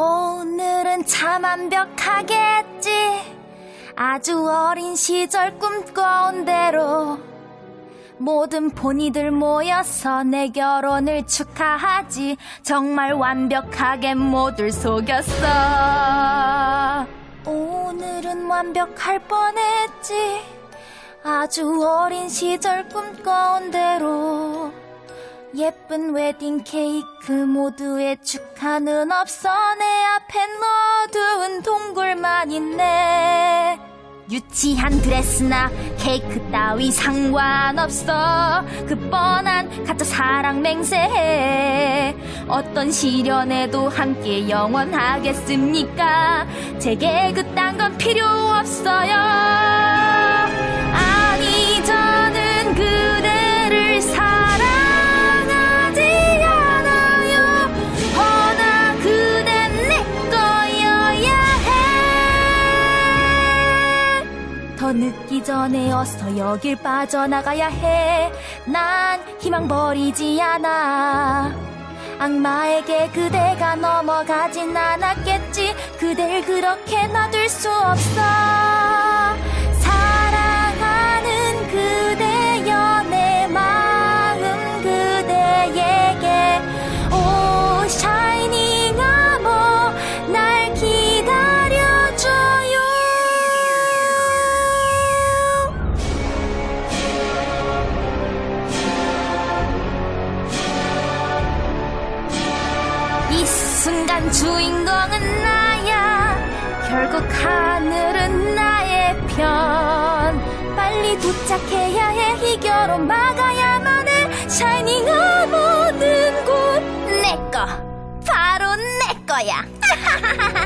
오늘은 참 완벽하겠지. 아주 어린 시절 꿈꿔온 대로 모든 포니들 모여서 내 결혼을 축하하지. 정말 완벽하게 모두 속였어. 오늘은 완벽할 뻔했지. 아주 어린 시절 꿈꿔온 대로. 예쁜 웨딩 케이크 모두의 축하는 없어 내 앞엔 어두운 동굴만 있네. 유치한 드레스나 케이크 따위 상관없어. 그 뻔한 가짜 사랑 맹세해. 어떤 시련에도 함께 영원하겠습니까? 제게 그딴 건 필요 없어요 더 늦기 전에 어서 여길 빠져나가야 해. 난 희망 버리지 않아. 악마에게 그대가 넘어가진 않았겠지. 그댈 그렇게 놔둘 수 없어. 순간 주인공은 나야. 결국 하늘은 나의 편. 빨리 도착해야 해. 이겨로 막아야만 해. 샤이닝 어머는 곳내 거. 바로 내 거야